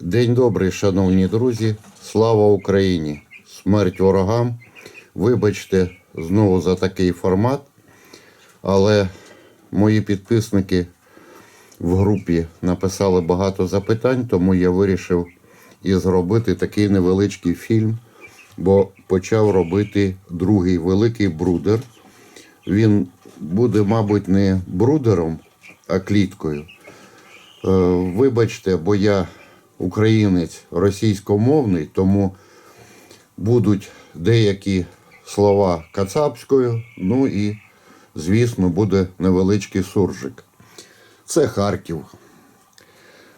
День добрий, шановні друзі. Слава Україні! Смерть ворогам. Вибачте знову за такий формат. Але мої підписники в групі написали багато запитань, тому я вирішив і зробити такий невеличкий фільм, бо почав робити другий великий брудер. Він буде, мабуть, не брудером, а кліткою. Е, Вибачте, бо я українець російськомовний, тому будуть деякі слова кацапською, ну і, звісно, буде невеличкий суржик. Це Харків.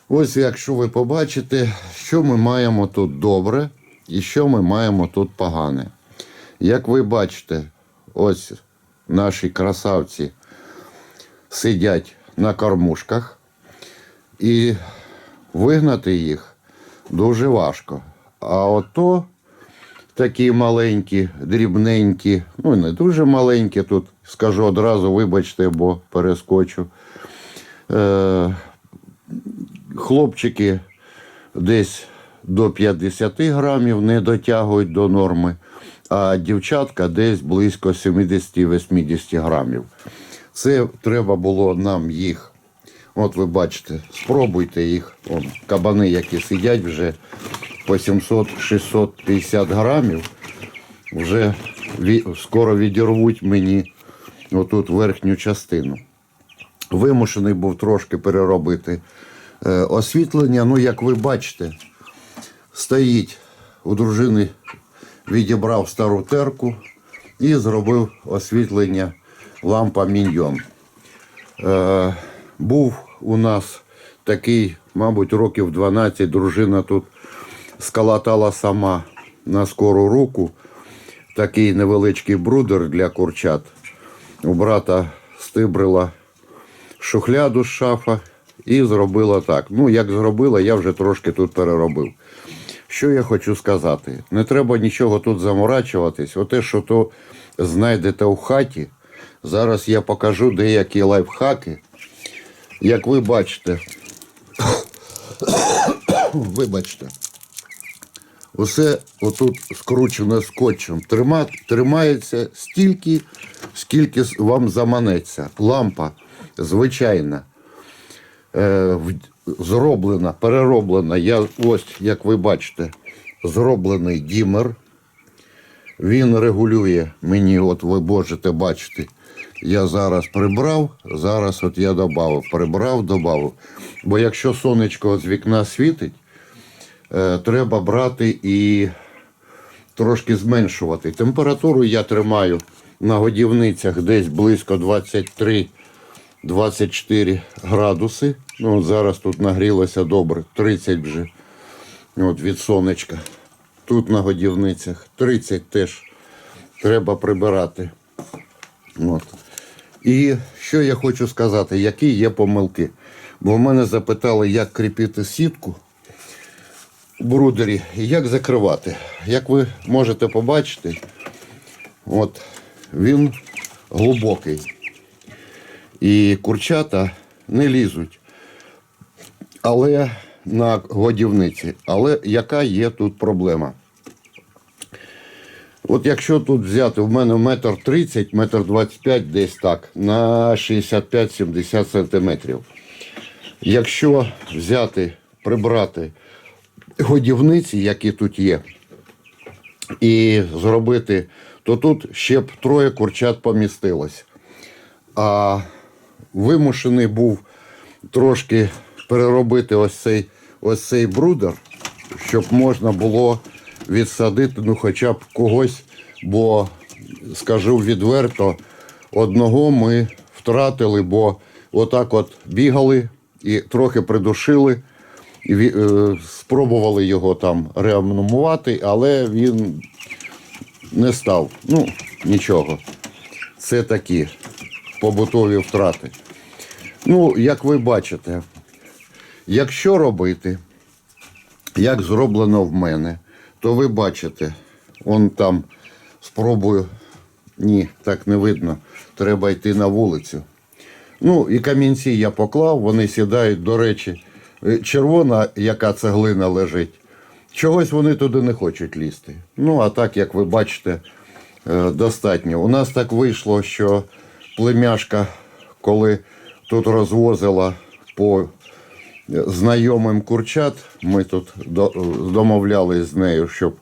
Ось якщо ви побачите, що ми маємо тут добре і що ми маємо тут погане. Як ви бачите, ось наші красавці сидять на кормушках. І вигнати їх дуже важко. А ото такі маленькі, дрібненькі, ну не дуже маленькі, тут скажу одразу, вибачте, бо перескочу. Е, хлопчики десь до 50 грамів не дотягують до норми, а дівчатка десь близько 70-80 грамів. Це треба було нам їх От ви бачите, спробуйте їх. Вон, кабани, які сидять вже по 700-650 грамів, вже скоро відірвуть мені отут верхню частину. Вимушений був трошки переробити е, освітлення. Ну, як ви бачите, стоїть у дружини, відібрав стару терку і зробив освітлення лампа міньйон. Е, був у нас такий, мабуть, років 12 дружина тут скалатала сама на скору руку. Такий невеличкий брудер для курчат. У брата стибрила шухляду з шафа і зробила так. Ну, як зробила, я вже трошки тут переробив. Що я хочу сказати? Не треба нічого тут заморачуватись. Оте, що то знайдете у хаті. Зараз я покажу деякі лайфхаки. Як ви бачите, вибачте, усе отут скручено скотчем. Трима, тримається стільки, скільки вам заманеться. Лампа звичайна, е, зроблена, перероблена. Я ось, як ви бачите, зроблений дімер. Він регулює мені, от ви можете бачити, я зараз прибрав, зараз от я додав, прибрав, додав. Бо якщо сонечко з вікна світить, е, треба брати і трошки зменшувати. Температуру я тримаю на годівницях десь близько 23-24 градуси. Ну, зараз тут нагрілося добре, 30 вже от від сонечка. Тут на годівницях 30 теж треба прибирати. От. І що я хочу сказати, які є помилки. Бо в мене запитали, як кріпити сітку в брудері і як закривати. Як ви можете побачити, от, він глибокий. І курчата не лізуть. Але на годівниці. Але яка є тут проблема? От якщо тут взяти, в мене метр 30, метр 25 десь так, на 65-70 сантиметрів. Якщо взяти, прибрати годівниці, які тут є, і зробити, то тут ще б троє курчат помістилось. А вимушений був трошки переробити ось цей, ось цей брудер, щоб можна було відсадити ну, хоча б когось, бо скажу відверто, одного ми втратили, бо отак от бігали і трохи придушили, і е, спробували його там реанімувати, але він не став. Ну, нічого. Це такі побутові втрати. Ну, як ви бачите, якщо робити, як зроблено в мене, то ви бачите, он там спробую. Ні, так не видно. Треба йти на вулицю. Ну, і камінці я поклав, вони сідають, до речі, е, червона, яка цеглина лежить. Чогось вони туди не хочуть лізти. Ну, а так, як ви бачите, е, достатньо. У нас так вийшло, що племяшка, коли тут розвозила по знайомим курчат, ми тут до- домовлялись з нею, щоб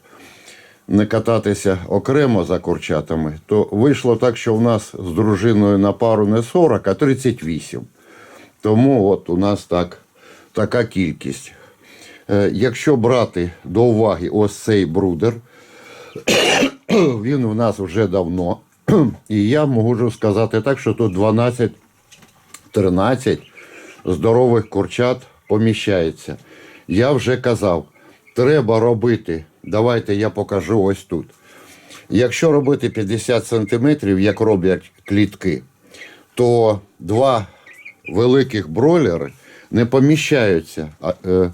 не кататися окремо за курчатами, то вийшло так, що в нас з дружиною на пару не 40, а 38. Тому от у нас так, така кількість. Е, Якщо брати до уваги ось цей брудер, він у нас вже давно. І я можу сказати так, що тут 12-13 здорових курчат поміщається. Я вже казав, треба робити. Давайте я покажу ось тут. Якщо робити 50 сантиметрів, як роблять клітки, то два великих бройлери не поміщаються е,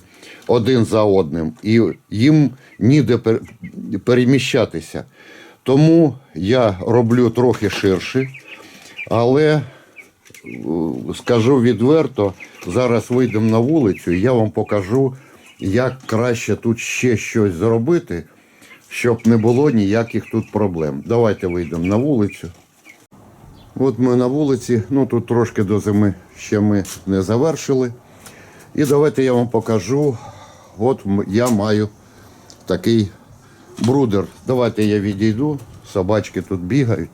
один за одним, і їм ніде переміщатися. Тому я роблю трохи ширше, але е, скажу відверто, зараз вийдемо на вулицю, і я вам покажу, як краще тут ще щось зробити, щоб не було ніяких тут проблем. Давайте вийдемо на вулицю. От ми на вулиці, ну тут трошки до зими ще ми не завершили. І давайте я вам покажу. От я маю такий брудер. Давайте я відійду. Собачки тут бігають,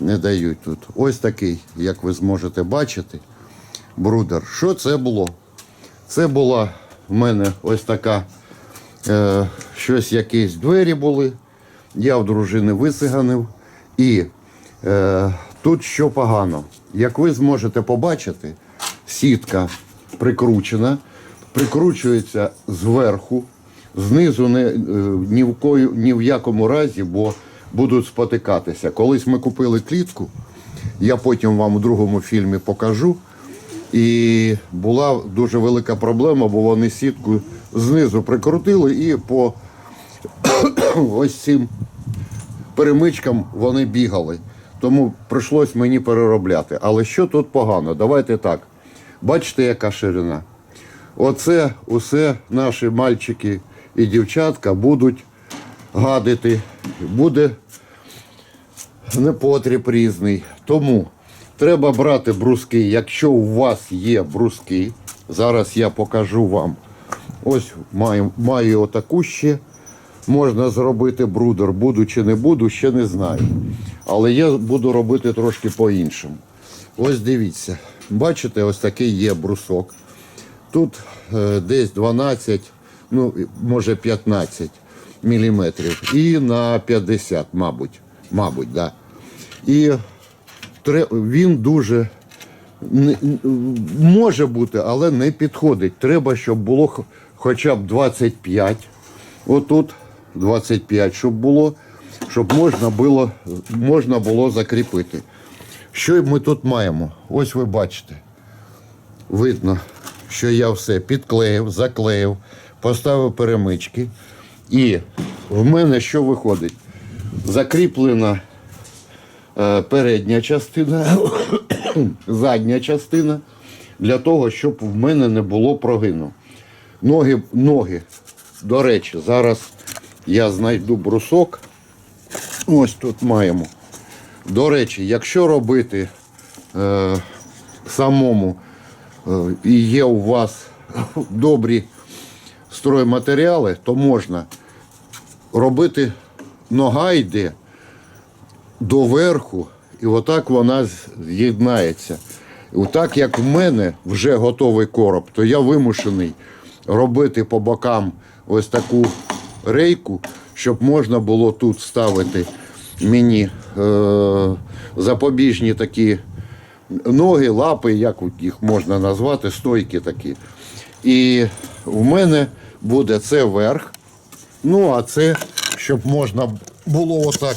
не дають тут. Ось такий, як ви зможете бачити, брудер. Що це було? Це була в мене ось така, е, щось якісь двері були. Я в дружини висиганив. І е, тут що погано. Як ви зможете побачити, сітка прикручена, прикручується зверху, знизу не, е, ні, в кою, ні в якому разі, бо будуть спотикатися. Колись ми купили клітку, я потім вам у другому фільмі покажу. І була дуже велика проблема, бо вони сітку знизу прикрутили і по ось цим перемичкам вони бігали. Тому прийшлось мені переробляти. Але що тут погано? Давайте так. Бачите, яка ширина? Оце усе наші мальчики і дівчатка будуть гадити. Буде непотріб різний. Тому треба брати бруски. Якщо у вас є бруски, зараз я покажу вам. Ось маю, маю отаку ще. Можна зробити брудер. Буду чи не буду, ще не знаю. Але я буду робити трошки по-іншому. Ось дивіться. Бачите, ось такий є брусок. Тут е, десь 12, ну, може 15 міліметрів. І на 50, мабуть. Мабуть, да. І він дуже може бути, але не підходить. Треба, щоб було хоча б 25. Отут 25, щоб було, щоб можна було, можна було закріпити. Що ми тут маємо? Ось ви бачите. Видно, що я все підклеїв, заклеїв, поставив перемички. І в мене що виходить? Закріплена передня частина, задня частина, для того, щоб в мене не було прогину. Ноги, ноги. До речі, зараз я знайду брусок. Ось тут маємо. До речі, якщо робити е, самому е, є у вас добрі стройматеріали, то можна робити нога йде доверху, і отак вона з'єднається. Отак, як в мене вже готовий короб, то я вимушений робити по бокам ось таку рейку, щоб можна було тут ставити мені е- запобіжні такі ноги, лапи, як їх можна назвати, стойки такі. І в мене буде це верх. Ну, а це, щоб можна було отак,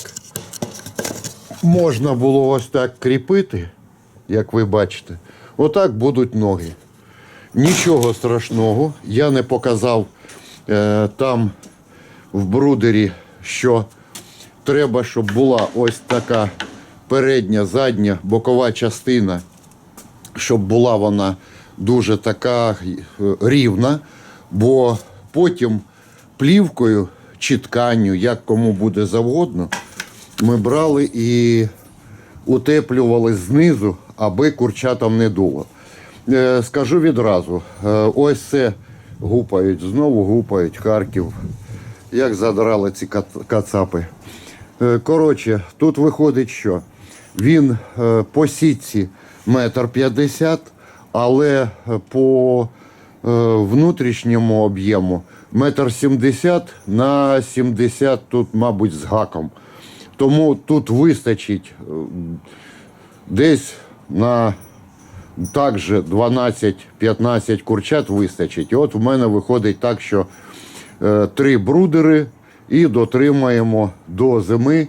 можна було ось так кріпити, як ви бачите. Отак будуть ноги. Нічого страшного. Я не показав е, там в брудері, що треба, щоб була ось така передня, задня, бокова частина, щоб була вона дуже така е, рівна, бо потім плівкою чи тканню, як кому буде завгодно, ми брали і утеплювали знизу, аби курчатам не дуло. Е, Скажу відразу, е, ось це гупають, знову гупають Харків. Як задрали ці кацапи. Е, Коротше, тут виходить, що він по сітці метр п'ятдесят, але по внутрішньому об'єму метр сімдесят на 70 тут, мабуть, з гаком. Тому тут вистачить е, десь на також 12-15 курчат вистачить. І от в мене виходить так, що е, три брудери і дотримаємо до зими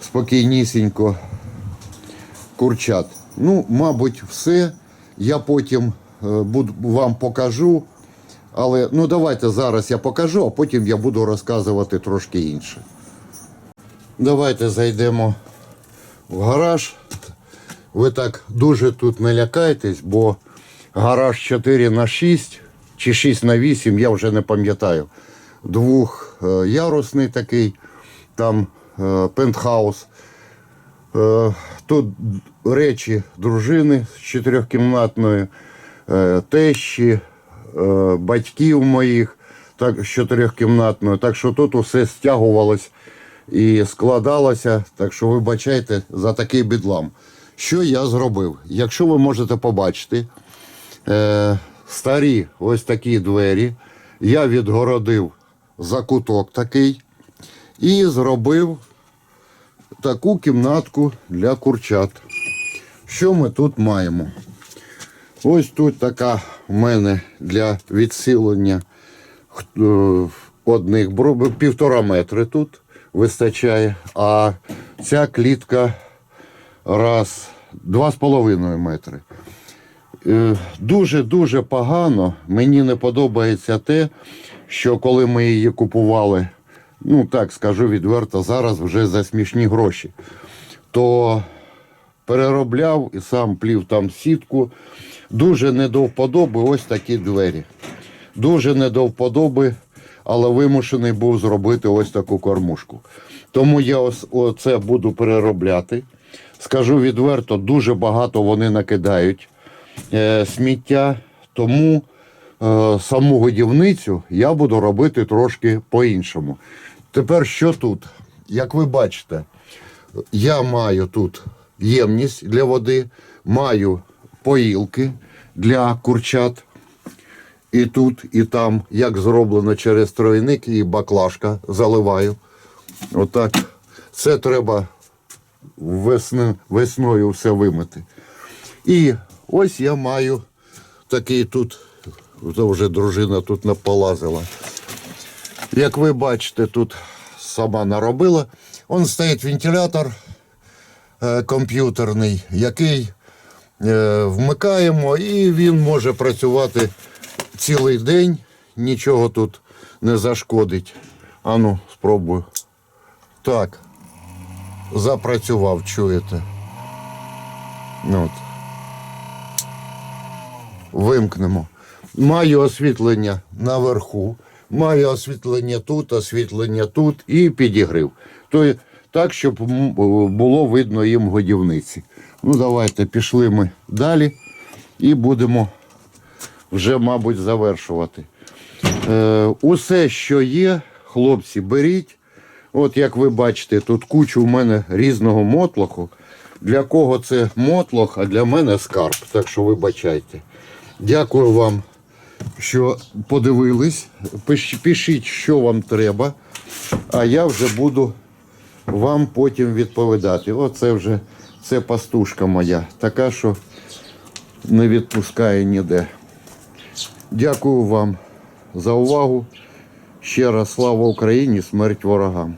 спокійнісінько курчат. Ну, мабуть, все. Я потім е, вам покажу. Але ну давайте зараз я покажу, а потім я буду розказувати трошки інше. Давайте зайдемо в гараж. Ви так дуже тут не лякайтесь, бо гараж 4 на 6 чи 6 на 8, я вже не пам'ятаю. Двохярусний такий, там е, пентхаус. Е, Тут речі дружини з чотирьохкімнатної, е, тещі, е, батьків моїх з чотирьохкімнатної. Так що тут усе стягувалось і складалося. Так що вибачайте за такий бідлам. Що я зробив? Якщо ви можете побачити, е, старі ось такі двері я відгородив закуток такий і зробив таку кімнатку для курчат. Що ми тут маємо? Ось тут така в мене для відсилення е, одних півтора метри тут вистачає, а ця клітка раз, два з половиною метри. Дуже-дуже погано. Мені не подобається те, що коли ми її купували, ну так скажу відверто, зараз вже за смішні гроші, то переробляв і сам плів там сітку. Дуже не до вподоби ось такі двері. Дуже не до вподоби, але вимушений був зробити ось таку кормушку. Тому я ось оце буду переробляти. Скажу відверто, дуже багато вони накидають е, сміття, тому е, саму годівницю я буду робити трошки по-іншому. Тепер що тут? Як ви бачите, я маю тут ємність для води, маю поїлки для курчат. І тут, і там, як зроблено через тройник і баклажка заливаю. Отак. Це треба весни, весною все вимити. І ось я маю такий тут, це вже дружина тут наполазила. Як ви бачите, тут сама наробила. Он стоїть вентилятор е, комп'ютерний, який е, вмикаємо, і він може працювати цілий день, нічого тут не зашкодить. Ану, спробую. Так. Запрацював, чуєте. Ну, От. Вимкнемо. Маю освітлення наверху, маю освітлення тут, освітлення тут і підігрів. То, так, щоб було видно їм годівниці. Ну, давайте пішли ми далі і будемо вже, мабуть, завершувати. Е, усе, що є, хлопці, беріть. От як ви бачите, тут кучу у мене різного мотлоху. Для кого це мотлох, а для мене скарб. Так що вибачайте. Дякую вам, що подивились. Пиш- Пишіть, що вам треба, а я вже буду вам потім відповідати. Оце вже це пастушка моя, така, що не відпускає ніде. Дякую вам за увагу. Ще раз слава Україні, смерть ворогам.